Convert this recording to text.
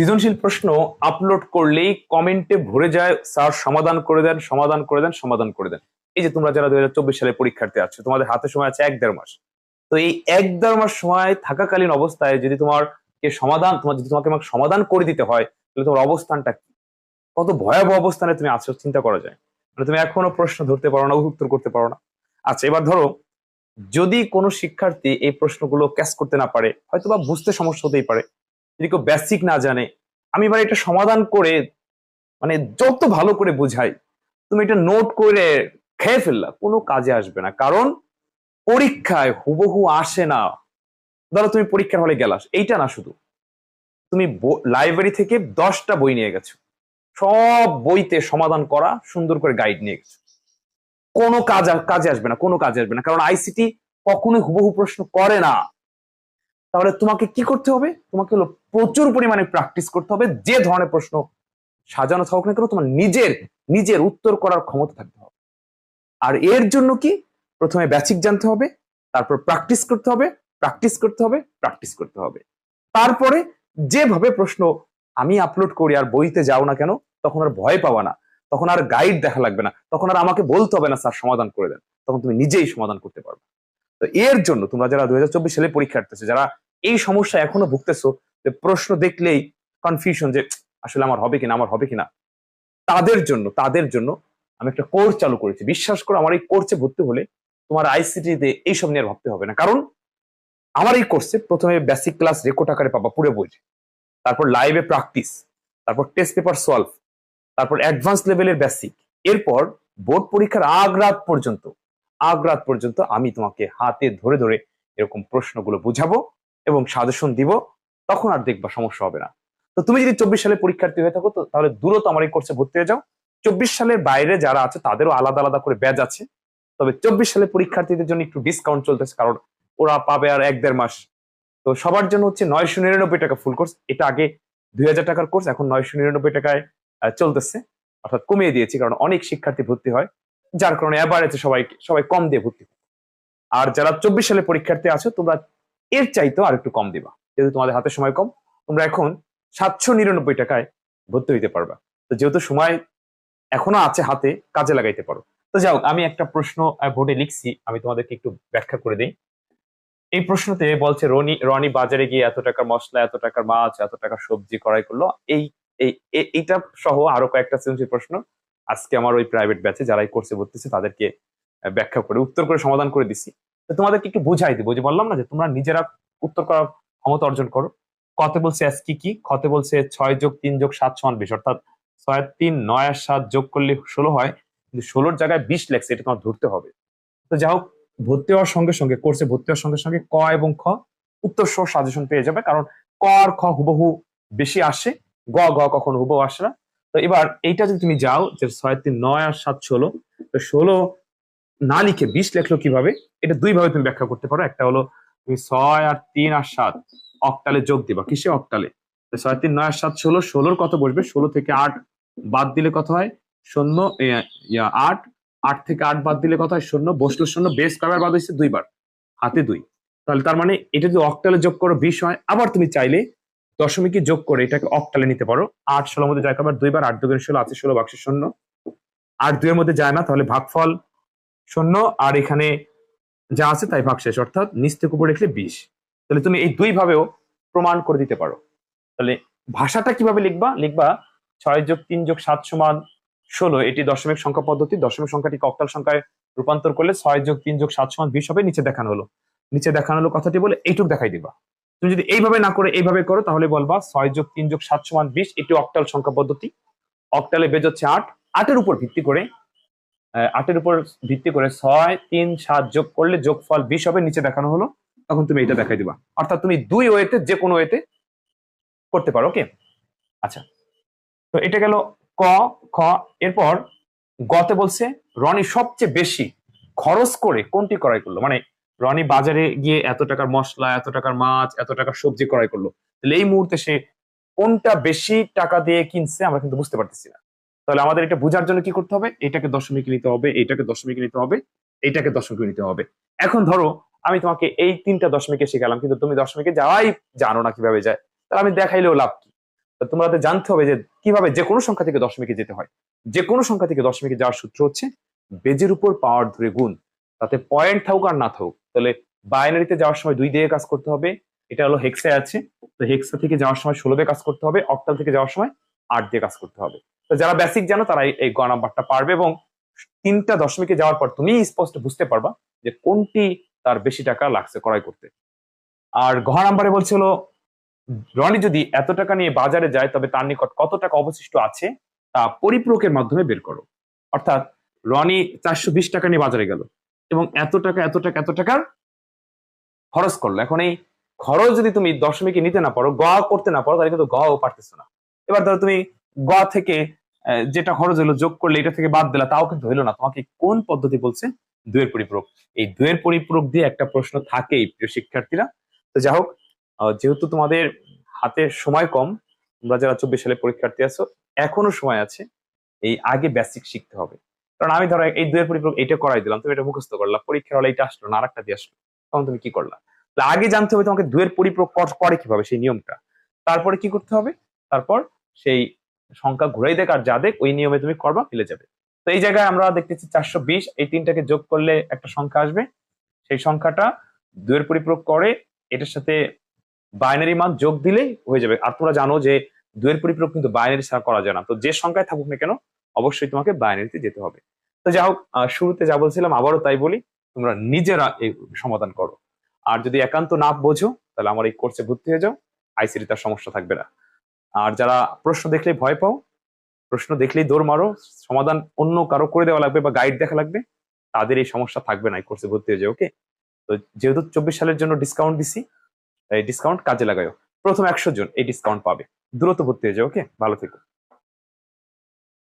সৃজনশীল প্রশ্ন আপলোড করলেই কমেন্টে ভরে যায়। স্যার, সমাধান করে দেন, সমাধান করে দেন, সমাধান করে দেন। এই যে তোমরা যারা দুই হাজার চব্বিশ সালে পরীক্ষার্থী আছো, তোমাদের হাতে সময় আছে এক দেড় মাস। তো এই এক দেড় মাস সময় থাকাকালীন অবস্থায় যদি তোমার কে সমাধান, তোমার যদি তোমাকে আমাকে সমাধান করে দিতে হয়, তাহলে তোমার অবস্থানটা কি? কত ভয়াবহ অবস্থানে তুমি আছো, চিন্তা করা যায়। মানে তুমি এখনও প্রশ্ন ধরতে পারো না, উত্তর করতে পারো না। আচ্ছা এবার ধরো, যদি কোনো শিক্ষার্থী এই প্রশ্নগুলো ক্যাচ করতে না পারে হয়তো বা বুঝতে সমস্যা হতেই পারে। যদি কেউ বেসিক না জানে, আমি এবার এটা সমাধান করে মানে যত ভালো করে বুঝাই, তুমি এটা নোট করে খেয়ে ফেললা, কোনো কাজে আসবে না। কারণ পরীক্ষায় হুবহু আসে না। ধরো তুমি পরীক্ষার হলে গেলাস, এইটা না শুধু। তুমি লাইব্রেরি থেকে দশটা বই নিয়ে গেছো। সব বইতে সমাধান করা, সুন্দর করে গাইড নিয়ে গেছো। কোনো কাজ, কাজে আসবে না, কোনো কাজে আসবে না। কারণ আইসিটি কখনোই হুবহু প্রশ্ন করে না। তাহলে তোমাকে কি করতে হবে? তোমাকে হলো প্রচুর পরিমাণে প্র্যাকটিস করতে হবে। যে ধরনের প্রশ্ন সাজানো থাকুক না কেন, তোমার নিজের নিজের উত্তর করার ক্ষমতা থাকতে হবে। আর এর জন্য কি? প্রথমে বেসিক জানতে হবে, তারপর প্র্যাকটিস করতে হবে প্র্যাকটিস করতে হবে প্র্যাকটিস করতে হবে। তারপরে যেভাবে প্রশ্ন আমি আপলোড করি আর বইতে যাও না কেন, তখন আর ভয় পাওয়া না। তখন আর গাইড দেখা লাগবে না। তখন আর আমাকে বলতে হবে না, স্যার, সমাধান করে দেন। তখন তুমি নিজেই সমাধান করতে পারবে। তো এর জন্য তোমরা যারা দুই হাজার চব্বিশ সালে পরীক্ষার্থী যারা এই সমস্যা এখনও ভুগতেছো, যে প্রশ্ন দেখলেই কনফিউশন যে, আসলে আমার হবে কিনা, আমার হবে কিনা? তাদের জন্য তাদের জন্য আমি একটা কোর্স চালু করেছি। বিশ্বাস করো, আমার এই কোর্সে ভর্তি হলে তোমার আইসিটিতে এইসব নিয়ে ভাবতে হবে না। কারণ আমার এই কোর্সে প্রথমে বেসিক ক্লাস রেকর্ড আকারে পাবা, পুরো বই। তারপর লাইভে প্র্যাকটিস তারপর টেস্ট পেপার সলভ তারপর অ্যাডভান্স লেভেলের বেসিক এরপর বোর্ড পরীক্ষার আগ রাত পর্যন্ত আগ রাত পর্যন্ত আমি তোমাকে হাতে ধরে ধরে এরকম প্রশ্নগুলো বুঝাবো এবং সাজেশন দিব, তখন আর দেখবা সমস্যা হবে না। তো তুমি যদি চব্বিশ সালে পরীক্ষার্থী হয়ে থাকো, তো তাহলে দূরত আমার এই কোর্সে ভর্তি হয়ে যাও। চব্বিশ সালের বাইরে যারা আছে, তাদেরও আলাদা আলাদা করে ব্যাচ আছে। তবে চব্বিশ সালে পরীক্ষার্থীদের জন্য একটু ডিসকাউন্ট চলতেছে, কারণ ওরা পাবে আর এক দেড় মাস। তো সবার জন্য হচ্ছে নয়শো নিরানব্বই টাকা ফুল কোর্স এটা আগে দুই হাজার টাকার কোর্স এখন নয়শো নিরানব্বই টাকায় চলতেছে। অর্থাৎ কমিয়ে দিয়েছি, কারণ অনেক শিক্ষার্থী ভর্তি হয়। যার কারণে অ্যাভারেজে সবাই সবাই কম দিয়ে ভর্তি আর যারা চব্বিশ সালে পরীক্ষার্থী আছো, তোমরা এর চাইতেও আর একটু কম দিবা। যেহেতু তোমাদের হাতে সময় কম, তোমরা এখন সাতশো নিরানব্বই টাকায় ভর্তি হইতে পারবা। তো যেহেতু সময় এখনও আছে হাতে, কাজে লাগাইতে পারো। তো যাও আমি একটা প্রশ্ন বোর্ডে লিখছি, আমি তোমাদেরকে একটু ব্যাখ্যা করে দিই। এই প্রশ্নতে বলছে, রনি রনি বাজারে গিয়ে এত টাকার মশলা, এত টাকার মাছ, এত টাকার সবজি ক্রয় করল। এই এই এইটা সহ আরও কয়েকটা প্রশ্ন। আজকে আমার ওই প্রাইভেট ব্যাচে যারাই কোর্সে ভর্তিছে তাদেরকে ব্যাখ্যা করে, উত্তর করে, সমাধান করে দিছি। তো তোমাদেরকে একটু বুঝাই দিব, যে বললাম না যে তোমরা নিজেরা উত্তর করার ক্ষমতা অর্জন করো। কতে বলছে এস কি কি? বলছে ছয় যোগ তিন যোগ সাত সমান বিশ, অর্থাৎ ছয় তিন নয় আর সাত যোগ করলে ষোলো হয়, কিন্তু ষোলোর জায়গায় বিশ লেখছে, এটা তোমার ধরতে হবে। তো যাই হোক, ভর্তি হওয়ার সঙ্গে সঙ্গে কোর্সে ভর্তি হওয়ার সঙ্গে সঙ্গে ক এবং খ, উত্তর সহ সাজেশন পেয়ে যাবে, কারণ ক আর খ হুবহু বেশি আসে, গ গ কখনো হুবহু আসে না। তো এবার এইটা যদি তুমি যাও যে ছয় তিন নয় আর সাত ষোলো, তো ষোলো না লিখে বিশ লেখলো কীভাবে? এটা দুই ভাবে তুমি ব্যাখ্যা করতে পারো। একটা হলো তুমি ছয় আর তিন আর সাত অক্টালে যোগ দিবা। কিসে অক্টালে? ছয় তিন নয় আর সাত ষোলো, ষোলোর কত বসবে? ষোলো থেকে আট বাদ দিলে কত হয়? শূন্য আট। আট থেকে আট বাদ দিলে কত হয়? শূন্য। বসল শূন্য, বেশ কয়বার বাদ হয়েছে? দুইবার। হাতে দুই। তাহলে তার মানে এটা যদি অক্টালে যোগ করো, বিশ হয়। আবার তুমি চাইলে দশমিকে যোগ করে এটাকে অক্টালে নিতে পারো। আট ষোলোর মধ্যে যায় কবার দুইবার, আট দুগুণ ষোলো আছে ষোলো, বাক্সে শূন্য। আট দুইয়ের মধ্যে যায় না, তাহলে ভাগফল শূন্য। আর এখানে যা আছে তাই ভাগ শেষ, অর্থাৎ নিচ থেকে উপরে লিখলে বিশ। তাহলে তুমি এই দুই ভাবেও প্রমাণ করে দিতে পারো। তাহলে ভাষাটা কীভাবে লিখবা? লিখবা ছয় যোগ তিন যোগ সাত সমান ষোলো। এটি দশমিক সংখ্যা পদ্ধতি। দশমিক সংখ্যাটিকে অক্টাল সংখ্যায় রূপান্তর করলে ছয় যোগ তিন যোগ সাত সমান বিশ হবে। নিচে দেখানো হলো। নিচে দেখানো হলো কথাটি বলে এইটুক দেখাই দিবা। তুমি যদি এইভাবে না করে এইভাবে করো, তাহলে বলবা ছয় যোগ তিন যোগ সাত সমান বিশ, এটি অক্টাল সংখ্যা পদ্ধতি। অক্টালে বেজ হচ্ছে আট। আটের উপর ভিত্তি করে আটের উপর ভিত্তি করে ছয়, তিন, সাত যোগ করলে যোগফল বিশ হবে, নিচে দেখানো হলো। তখন তুমি এটা দেখাই দিবা। অর্থাৎ তুমি দুই ওয়েতে, যে কোনো ওয়েতে করতে পারো ওকে আচ্ছা। তো এটা গেল ক, খ, এরপর গতে বলছে, রনি সবচেয়ে বেশি খরচ করে কোনটি ক্রয় করল? মানে রনি বাজারে গিয়ে এত টাকার মশলা, এত টাকার মাছ, এত টাকার সবজি ক্রয় করল। তাহলে এই মুহূর্তে সে কোনটা বেশি টাকা দিয়ে কিনছে আমরা কিন্তু বুঝতে পারতেছি না। তাহলে আমাদের এটা বোঝার জন্য কি করতে হবে? এটাকে দশমিক নিতে হবে, এটাকে দশমিক নিতে হবে, এটাকে দশমিক নিতে হবে। এখন ধরো, আমি তোমাকে এই তিনটা দশমিকে শিখালাম, কিন্তু তুমি দশমিকে যাওয়াই জানো না কীভাবে যায়। তাহলে আমি দেখাইলেও লাভ কি? তো তোমাদের জানতে হবে যে কীভাবে যে কোনো সংখ্যা থেকে দশমিকে যেতে হয়। যে কোনো সংখ্যা থেকে দশমিকে যাওয়ার সূত্র হচ্ছে বেজের উপর পাওয়ার ধরে গুণ। তাতে পয়েন্ট থাকুক আর না থাকুক। তাহলে বাইনারিতে যাওয়ার সময় দুই দিয়ে কাজ করতে হবে। এটা হলো হেক্সে আছে। তো হেক্সা থেকে যাওয়ার সময় ষোলো দিয়ে কাজ করতে হবে অক্টাল থেকে যাওয়ার সময় আট দিয়ে কাজ করতে হবে। তো যারা বেসিক জানো, তারা এই- গ নাম্বারটা পারবে এবং তিনটা দশমিকে যাওয়ার পর তুমি স্পষ্ট বুঝতে পারবা যে কোনটি তার বেশি টাকা লাগছে ক্রয় করতে। আর ঘ নাম্বারে বলছিল রনি যদি এত টাকা নিয়ে বাজারে যায়, তবে তার নিকট কত টাকা অবশিষ্ট আছে, তা পরিপূরকের মাধ্যমে বের করো। অর্থাৎ রনি চারশো বিশ টাকা নিয়ে বাজারে গেল। এবং এত টাকা এত টাকা, এত টাকার খরচ করল। এখন এই খরচ যদি তুমি দশমিকে নিতে না পারো, গ করতে না পারো, তাহলে কিন্তু গ ও পারতেছো না। এবার ধরো তুমি গ থেকে যেটা খরচ হলো যোগ করলে এটা থেকে বাদ দিলা, তাও কিন্তু হইল না। তোমাকে কোন পদ্ধতি বলছে? দুয়ের পরিপূরক। এই দুয়ের পরিপূরক দিয়ে একটা প্রশ্ন থাকেই, প্রিয় শিক্ষার্থীরা। তো যাই হোক যেহেতু তোমাদের হাতে সময় কম, তোমরা যারা চব্বিশ সালে পরীক্ষার্থী আছো, এখনও সময় আছে, এই আগে বেসিক শিখতে হবে। কারণ আমি ধরো এই দুয়ের পরিপূরক এটা করাই দিলাম, তুমি এটা মুখস্থ করলা, পরীক্ষার হলে এটা আসলো না আরেকটা দিয়ে আসলো, তখন তুমি কি করলা? আগে জানতে হবে তোমাকে দুয়ের পরিপূরক করে কীভাবে সেই নিয়মটা। তারপরে কি করতে হবে? তারপর সেই সংখ্যা ঘুরাই দেখ আর যা দেখ, ওই নিয়মে তুমি করবা, মিলে যাবে। তো এই জায়গায় আমরা দেখতেছি চারশো বিশ, এই তিনটাকে যোগ করলে একটা সংখ্যা আসবে। সেই সংখ্যাটা দুয়ের পরিপূরক করে, এটার সাথে বাইনারি মান যোগ দিলেই হয়ে যাবে। আর তোমরা জানো যে দুয়ের পরিপূরক কিন্তু বাইনারি ছাড়া করা যায় না। তো যে সংখ্যায় থাকুক না কেন অবশ্যই তোমাকে বাইনারিতে যেতে হবে। তো যাই হোক শুরুতে যা বলছিলাম আবারও তাই বলি, তোমরা নিজেরা এই সমাধান করো। আর যদি একান্ত না বোঝো, তাহলে আমার এই কোর্সে ভর্তি হয়ে যাও আইসিডি তার সমস্যা থাকবে না। আর যারা প্রশ্ন দেখলে ভয় পাও, প্রশ্ন দেখলেই দৌড় মারো, সমাধান অন্য কারও করে দেওয়া লাগবে বা গাইড দেখা লাগবে, তাদের এই সমস্যা থাকবে না, এই কোর্সে ভর্তি হয়ে যাও ওকে তো যেহেতু চব্বিশ সালের জন্য ডিসকাউন্ট দিছি, এই ডিসকাউন্ট কাজে লাগাও প্রথম একশো জন এই ডিসকাউন্ট পাবে। দ্রুত ভর্তি হয়ে যাও ওকে ভালো থেকো।